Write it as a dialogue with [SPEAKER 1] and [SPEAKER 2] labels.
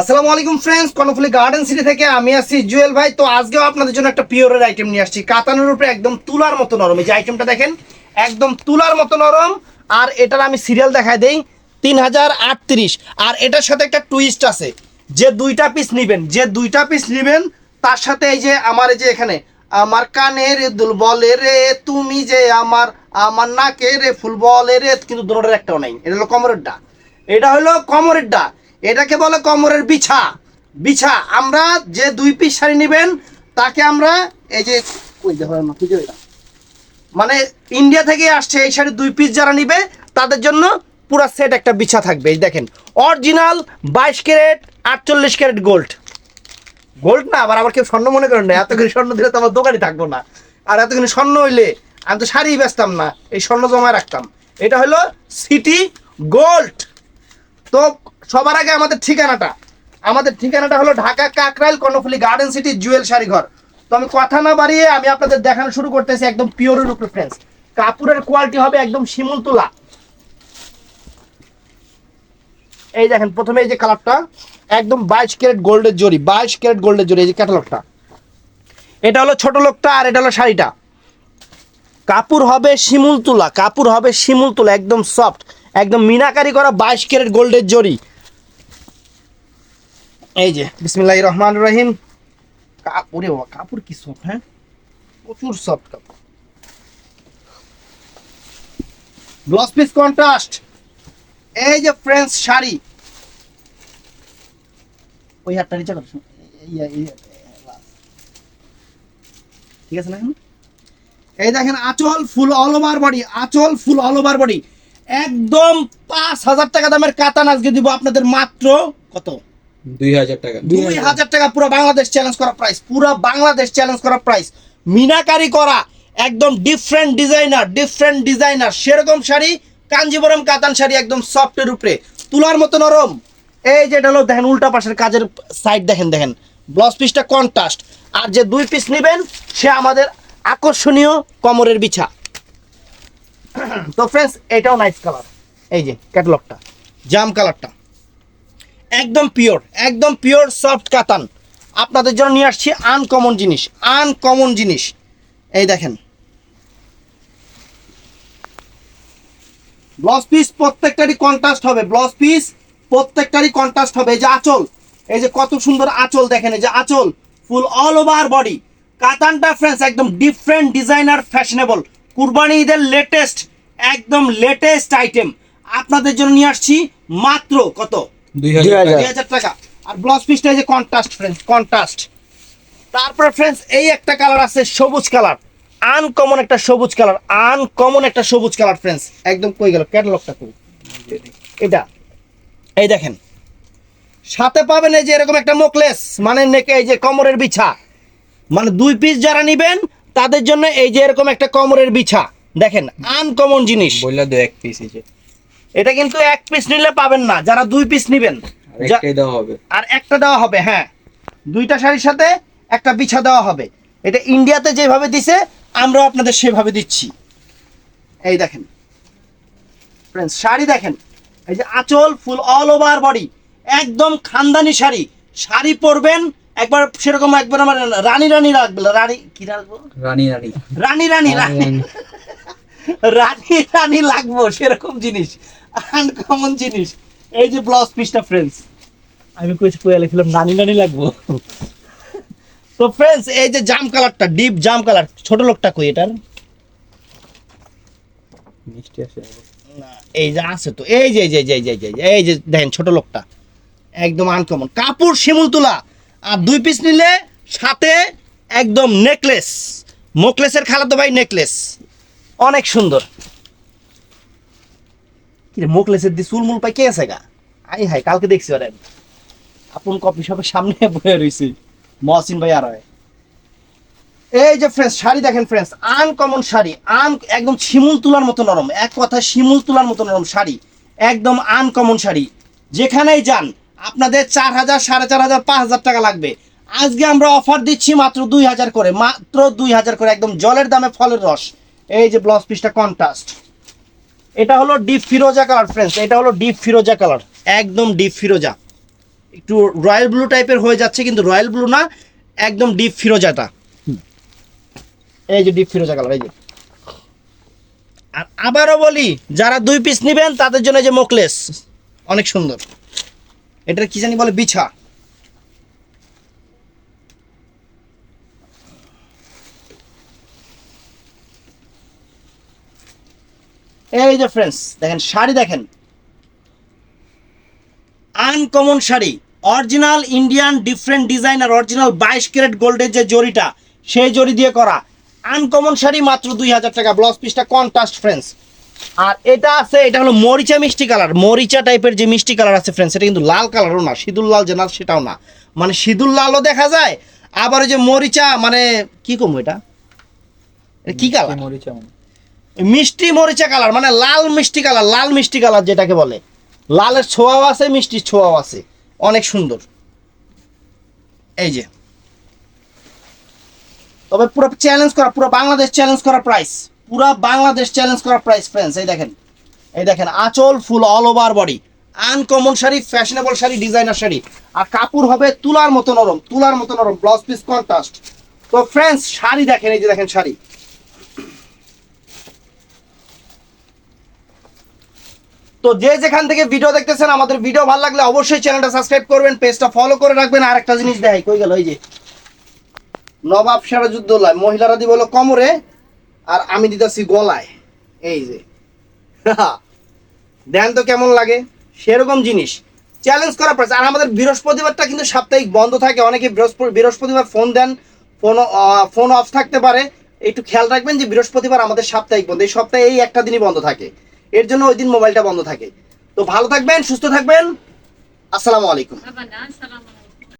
[SPEAKER 1] আসসালামু আলাইকুম friends Karnaphuli Garden city থেকে আমি আসছি জুয়েল ভাই। তো আজকেও আপনাদের জন্য একটা পিওরের আইটেম নিয়ে আসছি। কাতানোর উপরে একদম তুলার মতো নরম। এই যে আইটেমটা দেখেন, একদম তুলার মতো নরম। আর এটার আমি সিরিয়াল দেখায় দেই, তিন হাজার আটত্রিশ। আর এটার সাথে একটা টুইস্ট আছে। যে দুইটা পিস নেবেন, যে দুইটা পিস নেবেন, তার সাথে এই যে আমার এই যে এখানে, আমার কানে রে দুল বলে রে, তুমি যে আমার আমার নাকে রে ফুল বলে রে, কিন্তু দুটোর একটাও নাই। এটা হলো কমরের এটা হলো কমরের এটাকে বলে কমরের বিছা। বিছা, আমরা যে দুই পিস শাড়ি নেবেন, তাকে আমরা এই যে। মানে ইন্ডিয়া থেকে আসছে এই শাড়ি দুই পিস যারা নিবে, তাদের জন্য পুরো সেট একটা বিছা থাকবে। এই দেখেন, অরিজিনাল বাইশ ক্যারেট, আটচল্লিশ ক্যারেট গোল্ড। গোল্ড না, আবার আবার কেউ স্বর্ণ মনে করেন না এতখানি স্বর্ণ দিলে তো আমার দোকানই থাকব না। আর এতখানি স্বর্ণ হইলে আমি তো শাড়ি বেচতাম না, এই স্বর্ণ জমায় রাখতাম। এটা হলো সিটি গোল্ড। তো সবার আগে আমাদের ঠিকানাটা। আমাদের ঠিকানাটা হলো Dhaka Kakrail Karnaphuli Garden City Jewel sari ঘর তো আমি কথা না বাড়িয়ে আমি আপনাদের দেখানো শুরু করতেছি একদম পিওরের উপরে ফ্রেন্ডস কাপড়ের কোয়ালিটি হবে একদম শিমুল তোলা। এই দেখেন, প্রথমে এই যে কালারটা একদম বাইশ ক্যারেট গোল্ডের জরি, বাইশ ক্যারেট গোল্ডের জরি, এই যে ক্যাটালগটা এটা হলো ছোট লোকটা আর এটা হলো শাড়িটা। কাপড় হবে শিমুল তুলা, কাপড় হবে শিমুল তুলা, একদম সফট একদম মিনাকারি করা বাইশ ক্যারেট গোল্ডের জরি। এই যে বিসমিল্লাহ রহমান রহিম। কাপড়ে বাবা, কাপড় কি সফট হ্যাঁ? প্রচুর সফট কাপড়। ব্লাউজ পিস কন্ট্রাস্ট এই যে ফ্রেন্স শাড়ি। ওই হাতটা নিচে করো বাস। ঠিক আছে না? এই দেখেন, আচল ফুল অল ওভার বডি আচল ফুল অল ওভার বডি একদম পাঁচ হাজার টাকা দামের কাতান আজকে দিব আপনাদের মাত্র কত?
[SPEAKER 2] দুই হাজার টাকা।
[SPEAKER 1] দুই হাজার টাকা পুরো বাংলাদেশ চ্যালেঞ্জ করা প্রাইস পুরো বাংলাদেশ চ্যালেঞ্জ করা প্রাইস মিনাকারি করা, একদম ডিফারেন্ট ডিজাইনার ডিফারেন্ট ডিজাইনার সেরকম শাড়ি, কাঞ্জিবরম কাতান শাড়ি একদম সফটের উপরে। তুলার মতো নরম। এই যেটা হলো, দেখেন উল্টা পাশের কাজের সাইড দেখেন দেখেন। ব্লাউজ পিসটা কন্ট্রাস্ট আর যে দুই পিস নেবেন, সে আমাদের আকর্ষণীয় কমরের বিছা। তো ফ্রেন্ডস এটাও নাইস কালার এই যে ক্যাটালগটা জাম কালারটা একদম পিওর একদম পিওর সফট কাতান। আপনাদের জন্য নিয়ে আসছি আনকমন জিনিস আনকমন জিনিস। এই দেখেন। ব্লাউজ পিস প্রত্যেকটারই কন্ট্রাস্ট হবে ব্লাউজ পিস প্রত্যেকটারই কন্ট্রাস্ট হবে। এই যে আঁচল, এই যে কত সুন্দর আঁচল দেখেন, এই যে আঁচল ফুল অল ওভার বডি কাতানটা ফ্রেন্ডস একদম ডিফারেন্ট ডিজাইনার ফ্যাশনেবল কুরবানি ঈদের লেটেস্ট একদম লেটেস্ট আইটেম আপনাদের জন্য নিয়ে আসছি মাত্র কত?
[SPEAKER 2] দুই হাজার টাকা।
[SPEAKER 1] আর ব্লাউজ পিসটা এই যে কন্ট্রাস্ট ফ্রেন্ডস কন্ট্রাস্ট তারপরে ফ্রেন্ডস এই একটা কালার আছে সবুজ কালার আনকমন একটা সবুজ কালার আনকমন একটা সবুজ কালার ফ্রেন্ডস একদম কই গেল? ক্যাটালগটা কই? এটা। এই দেখেন। সাথে পাবেন এই যে এরকম একটা মোকলেস মানে নেকে এই যে কমরের বিছা। মানে দুই পিস যারা নিবেন তাদের জন্য এই যে এরকম একটা কমরের বিছা। দেখেন আনকমন জিনিস।
[SPEAKER 2] বললা দু এক পিস এসে
[SPEAKER 1] এটা কিন্তু এক পিস নিলে পাবেন না যারা দুই পিস নিবেন। আর একটা দেওয়া হবে হ্যাঁ। দুইটা শাড়ির সাথে একটা বিছা দেওয়া হবে। এটা ইন্ডিয়াতে যেভাবে দিছে আমরাও আপনাদের সেভাবে দিচ্ছি। এই দেখেন। ফ্রেন্ডস শাড়ি দেখেন। এই যে আঁচল ফুল অল ওভার বডি একদম খানদানি শাড়ি। শাড়ি পরবেন একবার সেরকম একবার আমার রানী রানী রাখবে। রানী কি রাখব?
[SPEAKER 2] রানী রানী
[SPEAKER 1] রানী রানী। রানী। রানী রানী লাগবো সেরকম জিনিস। আনকমন জিনিস। এই যে ব্লাউজ পিসটা ফ্রেন্ডস আমি কইছি নানি নানি লাগবো। তো ফ্রেন্ডস এই যে জাম কালারটা ডিপ জাম কালার ছোট লোকটা কই এটার?
[SPEAKER 2] মিষ্টি আছে
[SPEAKER 1] এই যে আছে তো এই যে যে এই যে এই যে এই যে, এই যে দেখেন ছোট লোকটা একদম আনকমন কাপড় শিমুল তোলা আর দুই পিস নিলে সাথে একদম নেকলেস মোকলেসের খালাতো ভাই নেকলেস অনেক সুন্দর। কি রে দিয়ে চুলমুল পাই কে আছে গা? আই হাই কালকে দেখছি আপন সামনে বয়ে মহসিন ভাই আর এই যে ফ্রেন্ডস শাড়ি দেখেন ফ্রেন্ডস আনকমন শাড়ি আন একদম শিমুল তুলার মতো নরম, এক কথা শিমুল তুলার মতো নরম শাড়ি, একদম আনকমন শাড়ি। যেখানেই যান, আপনাদের চার হাজার, সাড়ে চার হাজার, পাঁচ হাজার টাকা লাগবে। আজকে আমরা অফার দিচ্ছি মাত্র দুই হাজার করে, মাত্র দুই হাজার করে, একদম জলের দামে ফলের রস। এই যে ব্লাউজ পিসটা কন্ট্রাস্ট এটা হলো ডিপ ফিরোজা কালার ফ্রেন্ডস এটা হলো ডিপ ফিরোজা কালার একদম ডিপ ফিরোজা একটু রয়্যাল ব্লু টাইপের হয়ে যাচ্ছে কিন্তু রয়্যাল ব্লু না একদম ডিপ ফিরোজাটা এই যে ডিপ ফিরোজা কালার এই যে। আর আবারও বলি যারা দুই পিস নেবেন তাদের জন্য এই যে মোকলেস অনেক সুন্দর। এটার কি জানি বলে বিছা। এই যে ফ্রেন্ডস দেখেন শাড়ি দেখেন। Uncommon sari original Indian different design আর অরিজিনাল বাইশ ক্যারেট গোল্ডের যে জরিটা সেই জরি দিয়ে করা। আনকমন শাড়ি মাত্র দুই হাজার টাকা ব্লাউজ পিসটা কন্ট্রাস্ট ফ্রেন্ডস আর এটা আছে এটা হলো মরিচা মিষ্টি কালার মরিচা টাইপের যে মিষ্টি কালার আছে ফ্রেন্ডস এটা কিন্তু লাল কালারও না সিঁদুর লাল যে না সেটাও না। মানে সিঁদুর লালও দেখা যায় আবার ওই যে মরিচা মানে কি কম এটা? কি কালার
[SPEAKER 2] মরিচা।
[SPEAKER 1] মিষ্টি মরিচা কালার মানে লাল মিষ্টি কালার, লাল মিষ্টি কালার যেটাকে বলে। লালের ছোঁয়াও আছে, মিষ্টির ছোঁয়াও আছে। অনেক সুন্দর। এই যে। তবে পুরো চ্যালেঞ্জ করা, পুরো বাংলাদেশ চ্যালেঞ্জ করা প্রাইস পুরো বাংলাদেশ চ্যালেঞ্জ করা প্রাইস ফ্রেন্ডস এই দেখেন। এই দেখেন, আঁচল full all over body uncommon sari fashionable sari designer sari. আর কাপড় হবে তুলার মতো নরম, তুলার মতো নরম ব্লাউজ পিস কন্ট্রাস্ট তো ফ্রেন্ডস শাড়ি দেখেন, এই যে দেখেন শাড়ি। তো যে যেখান থেকে ভিডিও দেখতেছেন, আমাদের ভিডিও ভালো লাগলে অবশ্যই চ্যানেলটা সাবস্ক্রাইব করবেন পেজটা ফলো করে রাখবেন। আর একটা জিনিস দেখাই, কই গেল, এই যে। নবাব সিরাজউদ্দৌলা মহিলারা দিব হলো কোমরে, আর আমি দিতেছি গলায়। এই যে। দেন তো কেমন লাগে? সেরকম জিনিস। চ্যালেঞ্জ করা প্রাইস আর আমাদের বৃহস্পতিবারটা কিন্তু সাপ্তাহিক বন্ধ থাকে। অনেকে বৃহস্পতি বৃহস্পতিবার ফোন দেন ফোন ফোন অফ থাকতে পারে। একটু খেয়াল রাখবেন যে বৃহস্পতিবার আমাদের সাপ্তাহিক বন্ধ। এই সপ্তাহে এই একটা দিনই বন্ধ থাকে। এর জন্য ওই দিন মোবাইলটা বন্ধ থাকে। তো ভালো থাকবেন সুস্থ থাকবেন। আসসালামু আলাইকুম।